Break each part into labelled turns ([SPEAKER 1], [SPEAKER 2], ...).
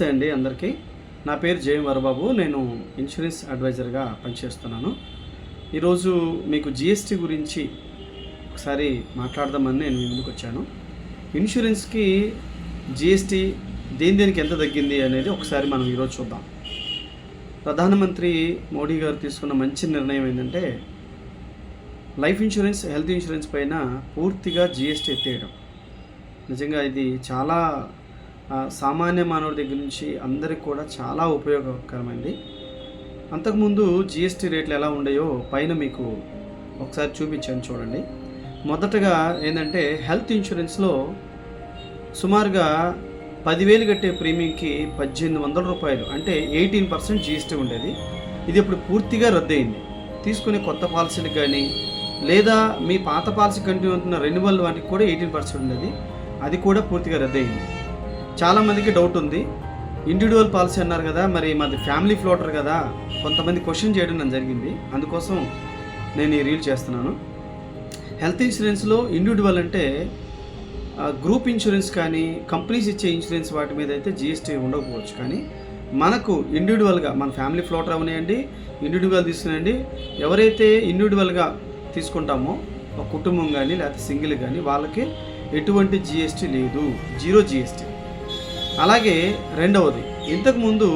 [SPEAKER 1] నమస్తే అండి అందరికీ. నా పేరు జయం వరబాబు. నేను ఇన్సూరెన్స్ అడ్వైజర్గా పనిచేస్తున్నాను. ఈరోజు మీకు జిఎస్టీ గురించి ఒకసారి మాట్లాడదామని నేను ముందుకు వచ్చాను. ఇన్సూరెన్స్కి జిఎస్టీ దేని దేనికి ఎంత తగ్గింది అనేది ఒకసారి మనం ఈరోజు చూద్దాం. ప్రధానమంత్రి మోడీ గారు తీసుకున్న మంచి నిర్ణయం ఏంటంటే లైఫ్ ఇన్సూరెన్స్ హెల్త్ ఇన్సూరెన్స్ పైన పూర్తిగా జిఎస్టీ ఎత్తేయడం. నిజంగా ఇది చాలా సామాన్య మానవుడి దగ్గర నుంచి అందరికి కూడా చాలా ఉపయోగకరమైంది. అంతకుముందు జిఎస్టీ రేట్లు ఎలా ఉండయో పైన మీకు ఒకసారి చూపించాను చూడండి. మొదటగా ఏంటంటే హెల్త్ ఇన్సూరెన్స్లో సుమారుగా పదివేలు కట్టే ప్రీమియంకి పద్దెనిమిది వందల రూపాయలు అంటే ఎయిటీన్ పర్సెంట్ జిఎస్టీ ఉండేది. ఇది ఇప్పుడు పూర్తిగా రద్దయింది. తీసుకునే కొత్త పాలసీలకు కానీ లేదా మీ పాత పాలసీ కంటిన్యూ అవుతున్న రెన్యువల్ వాటికి కూడా ఎయిటీన్ పర్సెంట్ ఉండేది. అది కూడా పూర్తిగా రద్దయింది. చాలామందికి డౌట్ ఉంది. ఇండివిజువల్ పాలసీ అన్నారు కదా మరి మాది ఫ్యామిలీ ఫ్లోటర్ కదా కొంతమంది క్వశ్చన్ చేయడం నాకు జరిగింది. అందుకోసం నేను ఈ రీల్ చేస్తున్నాను. హెల్త్ ఇన్సూరెన్స్లో ఇండివిజువల్ అంటే గ్రూప్ ఇన్సూరెన్స్ కానీ కంపెనీస్ ఇచ్చే ఇన్సూరెన్స్ వాటి మీద అయితే జిఎస్టీ ఉండకపోవచ్చు. కానీ మనకు ఇండివిజువల్గా మన ఫ్యామిలీ ఫ్లోటర్ అవనివ్వండి ఇండివిజువల్ తీసుకునండి ఎవరైతే ఇండివిజువల్గా తీసుకుంటామో ఒక కుటుంబం కానీ లేకపోతే సింగిల్ కానీ వాళ్ళకి ఎటువంటి జిఎస్టీ లేదు. జీరో జిఎస్టీ అలాగే రెండవది ఇంతకుముందు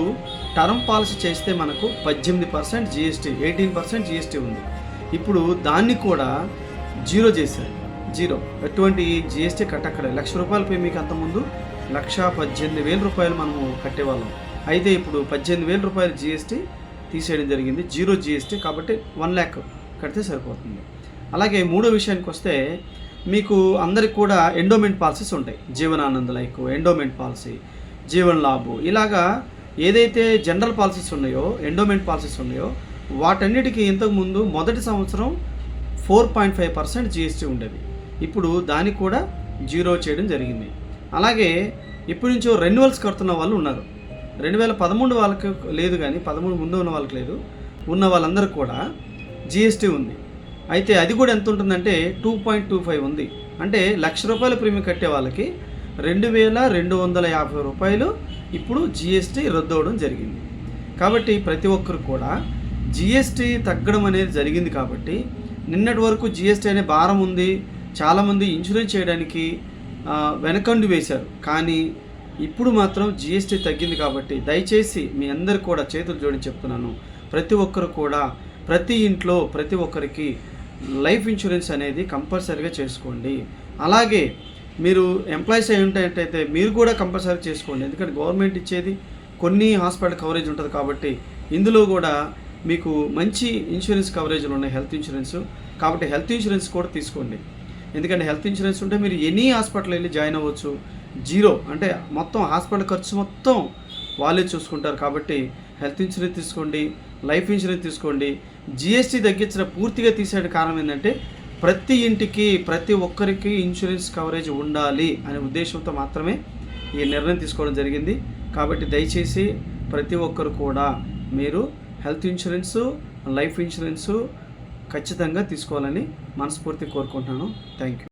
[SPEAKER 1] టర్మ్ పాలసీ చేస్తే మనకు పద్దెనిమిది percent GST eighteen percent GST ఉంది. ఇప్పుడు దాన్ని కూడా జీరో చేశారు. జీరో. ఎటువంటి జిఎస్టీ కట్టక్కడ లక్ష రూపాయలపై మీకు అంతకుముందు లక్ష పద్దెనిమిది వేల రూపాయలు మనము కట్టేవాళ్ళం. అయితే ఇప్పుడు పద్దెనిమిది వేల రూపాయలు జిఎస్టీ తీసేయడం జరిగింది. జీరో జిఎస్టీ కాబట్టి వన్ ల్యాక్ కడితే సరిపోతుంది. అలాగే మూడో విషయానికి వస్తే మీకు అందరికి కూడా ఎండోమెంట్ పాలసీస్ ఉంటాయి. Jeevan Anand like endowment policy Jeevan Labh. ఇలాగా ఏదైతే జనరల్ పాలసీస్ ఉన్నాయో ఎండోమెంట్ పాలసీస్ ఉన్నాయో వాటన్నిటికీ ఇంతకుముందు మొదటి సంవత్సరం four point five percent GST ఉండేది. ఇప్పుడు దానికి కూడా జీరో చేయడం జరిగింది. అలాగే ఇప్పటి నుంచో రెన్యువల్స్ కడుతున్న వాళ్ళు ఉన్నారు. రెండు వేల పదమూడు వాళ్ళకి లేదు కానీ పదమూడు ముందు ఉన్న వాళ్ళకి లేదు. ఉన్న వాళ్ళందరూ కూడా జిఎస్టీ ఉంది. అయితే అది కూడా ఎంత ఉంటుందంటే టూ పాయింట్ టూ ఫైవ్ ఉంది. అంటే లక్ష రూపాయల ప్రీమియం కట్టే వాళ్ళకి రెండు వేల రెండు వందల యాభై రూపాయలు ఇప్పుడు జిఎస్టీ రద్దు అవడం జరిగింది. కాబట్టి ప్రతి ఒక్కరు కూడా జిఎస్టీ తగ్గడం అనేది జరిగింది కాబట్టి నిన్నటి వరకు జిఎస్టీ అనే భారం ఉంది. చాలామంది ఇన్సూరెన్స్ చేయడానికి వెనకండు వేశారు. కానీ ఇప్పుడు మాత్రం జిఎస్టీ తగ్గింది కాబట్టి దయచేసి మీ అందరు కూడా చేతులు జోడించి చెప్తున్నాను. ప్రతి ఒక్కరు కూడా ప్రతి ఇంట్లో ప్రతి ఒక్కరికి లైఫ్ ఇన్సూరెన్స్ అనేది కంపల్సరీగా చేసుకోండి. అలాగే మీరు ఎంప్లాయీస్ అయి ఉంటేటైతే మీరు కూడా కంపల్సరీ చేసుకోండి. ఎందుకంటే గవర్నమెంట్ ఇచ్చేది కొన్ని హాస్పిటల్ కవరేజ్ ఉంటుంది కాబట్టి ఇందులో కూడా మీకు మంచి ఇన్సూరెన్స్ కవరేజ్లు ఉన్నాయి. Health insurance. కాబట్టి హెల్త్ ఇన్సూరెన్స్ కూడా తీసుకోండి. ఎందుకంటే హెల్త్ ఇన్సూరెన్స్ ఉంటే మీరు ఎనీ హాస్పిటల్ వెళ్ళి జాయిన్ అవ్వచ్చు. జీరో అంటే మొత్తం హాస్పిటల్ ఖర్చు మొత్తం వాళ్ళే చూసుకుంటారు. కాబట్టి హెల్త్ ఇన్సూరెన్స్ తీసుకోండి. లైఫ్ ఇన్సూరెన్స్ తీసుకోండి. జిఎస్టీ తగ్గించిన పూర్తిగా తీసేట కారణం ఏంటంటే ప్రతి ఇంటికి ప్రతి ఒక్కరికి ఇన్సూరెన్స్ కవరేజ్ ఉండాలి అనే ఉద్దేశంతో మాత్రమే ఈ నిర్ణయం తీసుకోవడం జరిగింది. కాబట్టి దయచేసి ప్రతి ఒక్కరు కూడా మీరు హెల్త్ ఇన్సూరెన్సు లైఫ్ ఇన్సూరెన్సు ఖచ్చితంగా తీసుకోవాలని మనస్ఫూర్తి కోరుకుంటున్నాను. Thank you.